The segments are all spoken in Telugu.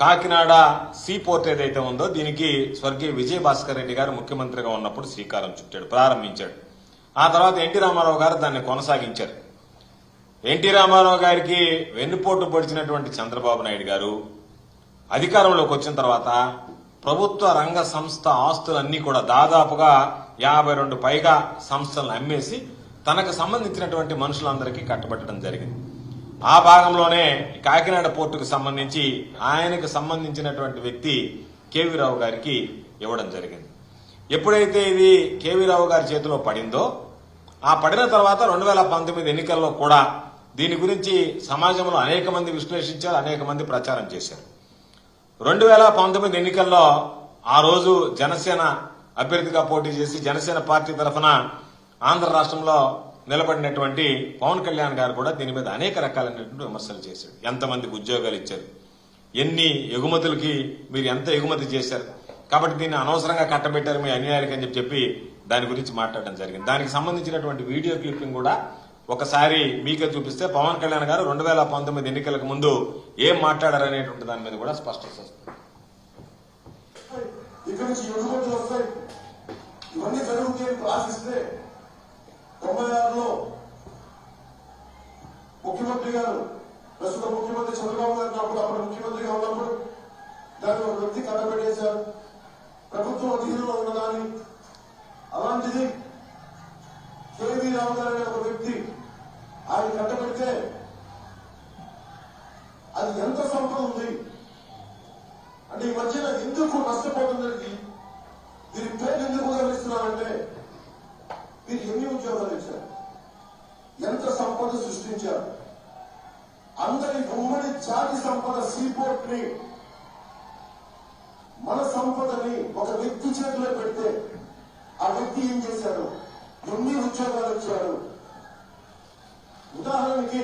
కాకినాడ సీ పోర్ట్ ఏదైతే ఉందో దీనికి స్వర్గీయ విజయ భాస్కర్ రెడ్డి గారు ముఖ్యమంత్రిగా ఉన్నప్పుడు శ్రీకారం చుట్టాడు ప్రారంభించాడు. ఆ తర్వాత ఎన్టీ రామారావు గారు దాన్ని కొనసాగించారు. ఎన్టీ రామారావు గారికి వెన్నుపోటు పొడిచినటువంటి చంద్రబాబు నాయుడు గారు అధికారంలోకి వచ్చిన తర్వాత ప్రభుత్వ రంగ సంస్థ ఆస్తులన్నీ కూడా దాదాపుగా యాభై రెండు పైగా సంస్థలను అమ్మేసి తనకు సంబంధించినటువంటి మనుషులందరికీ కట్టబెట్టడం జరిగింది. ఆ భాగంలోనే కాకినాడ పోర్టుకు సంబంధించి ఆయనకు సంబంధించినటువంటి వ్యక్తి కేవీ రావు గారికి ఇవ్వడం జరిగింది. ఎప్పుడైతే ఇది కేవీ రావు గారి చేతిలో పడిందో ఆ పడిన తర్వాత రెండు వేల పంతొమ్మిది ఎన్నికల్లో కూడా దీని గురించి సమాజంలో అనేక మంది విశ్లేషించారు అనేక మంది ప్రచారం చేశారు. రెండు వేల పంతొమ్మిది ఎన్నికల్లో ఆ రోజు జనసేన అభ్యర్థిగా పోటీ చేసి జనసేన పార్టీ తరఫున ఆంధ్ర రాష్ట్రంలో నిలబడినటువంటి పవన్ కళ్యాణ్ గారు కూడా దీని మీద అనేక రకాలైనటువంటి విమర్శలు చేశాడు ఎంతమందికి ఉద్యోగాలు ఇచ్చారు? ఎన్ని ఎగుమతులకి మీరు ఎంత ఎగుమతి చేశారు? కాబట్టి దీన్ని అనవసరంగా కట్టబెట్టారు మీ అన్యాయాలకి అని చెప్పి చెప్పి దాని గురించి మాట్లాడడం జరిగింది. దానికి సంబంధించినటువంటి వీడియో క్లిప్పింగ్ కూడా ఒకసారి మీకే చూపిస్తే పవన్ కళ్యాణ్ గారు రెండు వేల పంతొమ్మిది ఎన్నికలకు ముందు ఏం మాట్లాడారు అనేటువంటి దాని మీద కూడా స్పష్టత వస్తుంది. ఇక్కడి నుంచి ఎగుమతులు వస్తాయి. ఇవన్నీ జరుగుతాయి ఆశిస్తే తొంభై ఆరులో ముఖ్యమంత్రి గారు ప్రస్తుత ముఖ్యమంత్రి చంద్రబాబు గారు అప్పుడు అప్పుడు ముఖ్యమంత్రిగా ఉన్నప్పుడు దాన్ని ఒక వ్యక్తి కట్టబెట్టేశారు. ప్రభుత్వం అధీనంలో ఉన్నదాన్ని అలాంటిది కేవీ రావు గారు అనే ఒక వ్యక్తి ఆయన కట్టబెడితే సంపద సృష్టించారు. అందరి ఉమ్మడి జాతి సంపద సీపోర్ట్ని మన సంపదని ఒక వ్యక్తి చేతిలో పెడితే ఆ వ్యక్తి ఏం చేశాడు? ఎన్ని ఉద్యోగాలు ఇచ్చాడు? ఉదాహరణకి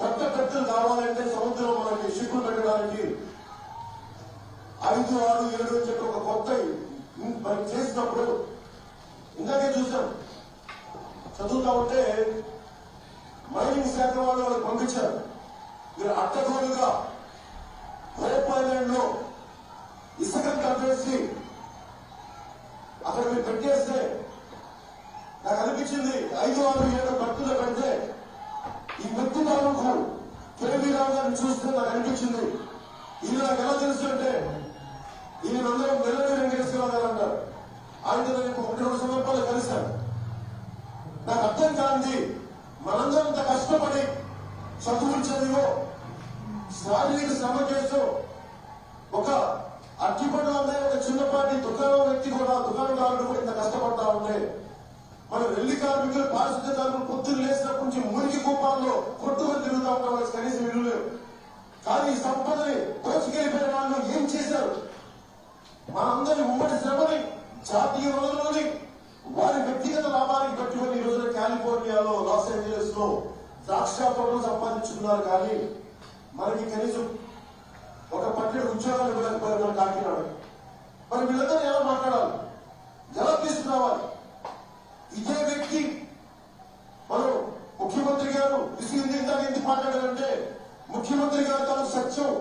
కొత్త కట్టలు కావాలంటే సముద్రం మనకి షిప్పులు పెట్టడానికి ఐదు ఆరు ఏడు అని చెప్పి ఒక కొత్త మనం చేసినప్పుడు ఇందాకే చూసాం చదువుతా ఉంటే వాళ్ళు వాళ్ళకి పంపించారు. మీరు అట్టగోలుగా హోప్ ఐలాండ్లో ఇసుకను కప్పేసి అక్కడ మీరు పెట్టేస్తే నాకు అనిపించింది ఐదు ఆరు ఏడు భక్తులు పెడితే ఈ మృతి తాలూకు కేవీ గారిని చూస్తే నాకు అనిపించింది. ఇది నాకు ఎలా తెలుసు అంటే ఈయన అందరూ మెల్లడి వెంకటేశ్వరరావు గారు అంటారు. ఆయనతో నేను ఒకటి రెండు సందర్భాలు కలిశాను. నాకు అర్థం కాంతి మనందరం ఇంత కష్టపడి చదువులు చదివో శారీరక శ్రమ చేస్తూ ఒక అట్టిపడి ఉండే ఒక చిన్నపాటి దుకాణం వ్యక్తి కూడా దుకాణదారుడు కూడా ఇంత కష్టపడతా ఉంటే మన వెళ్ళి కార్మికులు పారిశుద్ధ కార్మికులు పొద్దున్న లేచినప్పటి నుంచి మురికి కూపాల్లో కొట్టుకొని తిరుగుతూ ఉంటాం కనీసం ఇల్లు కానీ సంపదని దోచుకెళ్ళిపోయిన ద్రాక్ష తోటలు సంపాదించుకున్నారు కానీ మనకి కనీసం ఒక పట్టిన ఉద్యోగాలు ఇవ్వలేకపోయారు మన కాకినాడ మరి వీళ్ళందరూ ఎలా మాట్లాడాలి? ఎలా తీసుకురావాలి ఇదే వ్యక్తి మనం ముఖ్యమంత్రి గారు విసిగింది ఇందాక ఎందుకు మాట్లాడారంటే ముఖ్యమంత్రి గారు తన సత్యం.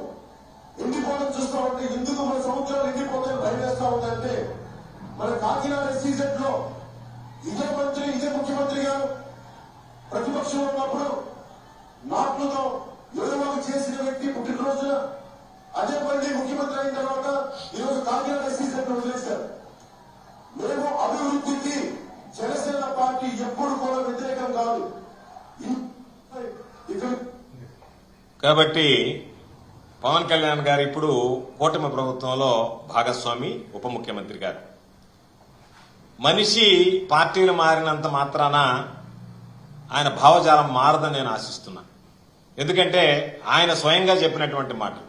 ఎండిపోవడం చూస్తామంటే ఎందుకు మన సముద్రాలు ఎండిపోతాయని భయం వేస్తా ఉందంటే మన కాకినాడ సీజన్లో ఇదే మంత్రి ఇదే ముఖ్యమంత్రి గారు ప్రతిపక్షం ఉన్నప్పుడు నాట్లతో యువకు చేసిన వ్యక్తి పుట్టినరోజున అదే మళ్ళీ ముఖ్యమంత్రి అయిన తర్వాత ఈరోజు కాకినాడ సెంటర్ వదిలేశారు. మేము అభివృద్ధికి జనసేన పార్టీ ఎప్పుడు కూడా వ్యతిరేకం కాదు. కాబట్టి పవన్ కళ్యాణ్ గారు ఇప్పుడు కూటమి ప్రభుత్వంలో భాగస్వామి ఉప ముఖ్యమంత్రి గారు. మనిషి పార్టీలు మారినంత మాత్రాన ఆయన భావజాలం మారదని నేను ఆశిస్తున్నా ఎందుకంటే ఆయన స్వయంగా చెప్పినటువంటి మాటలు.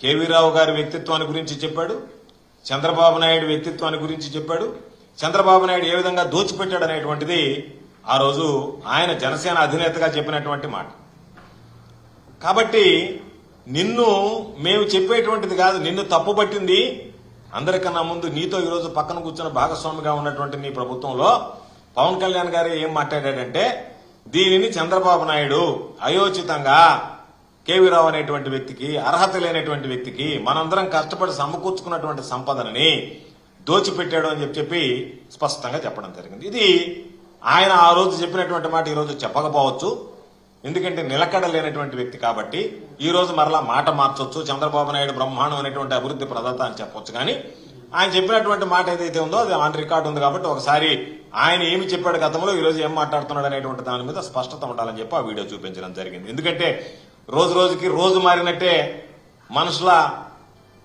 కేవీ రావు గారి వ్యక్తిత్వాన్ని గురించి చెప్పాడు చంద్రబాబు నాయుడు వ్యక్తిత్వాన్ని గురించి చెప్పాడు చంద్రబాబు నాయుడు ఏ విధంగా దోచిపెట్టాడు అనేటువంటిది ఆ రోజు ఆయన జనసేన అధినేతగా చెప్పినటువంటి మాట. కాబట్టి నిన్ను మేము చెప్పేటువంటిది కాదు నిన్ను తప్పుపట్టింది అందరికన్నా ముందు నీతో ఈరోజు పక్కన కూర్చున్న భాగస్వామిగా ఉన్నటువంటి నీ ప్రభుత్వంలో పవన్ కళ్యాణ్ గారు ఏం మాట్లాడాడంటే దీనిని చంద్రబాబు నాయుడు అయోచితంగా కేవీ రావు అనేటువంటి వ్యక్తికి అర్హత లేనటువంటి వ్యక్తికి మనందరం కష్టపడి సమకూర్చుకున్నటువంటి సంపదనని దోచిపెట్టాడు అని చెప్పి చెప్పి స్పష్టంగా చెప్పడం జరిగింది. ఇది ఆయన ఆ రోజు చెప్పినటువంటి మాట ఈరోజు చెప్పకపోవచ్చు. ఎందుకంటే నిలకడ లేనటువంటి వ్యక్తి కాబట్టి ఈ రోజు మరలా మాట మార్చొచ్చు. చంద్రబాబు నాయుడు బ్రహ్మాండం అనేటువంటి అభివృద్ధి ప్రదాత అని చెప్పొచ్చు. కానీ ఆయన చెప్పినటువంటి మాట ఏదైతే ఉందో అది ఆన్ రికార్డ్ ఉంది కాబట్టి ఒకసారి ఆయన ఏమి చెప్పాడు గతంలో ఈ రోజు ఏం మాట్లాడుతున్నాడు అనేటువంటి దాని మీద స్పష్టత ఉండాలని చెప్పి ఆ వీడియో చూపించడం జరిగింది. ఎందుకంటే రోజు రోజుకి రోజు మారినట్టే మనుషుల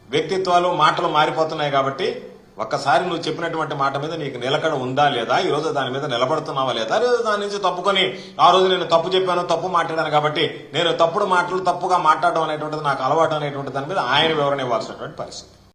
వ్యక్తిత్వాలు మాటలు మారిపోతున్నాయి కాబట్టి ఒక్కసారి నువ్వు చెప్పినటువంటి మాట మీద నీకు నిలకడ ఉందా లేదా ఈ రోజు దాని మీద నిలబడుతున్నావా లేదా లేదా దాని నుంచి తప్పుకొని ఆ రోజు నేను తప్పు చెప్పాను తప్పు మాట్లాడాను కాబట్టి నేను తప్పుడు మాటలు తప్పుగా మాట్లాడడం అనేటువంటిది నాకు అలవాటు అనేటువంటి దాని మీద ఆయన వివరణ ఇవ్వాల్సినటువంటి పరిస్థితి.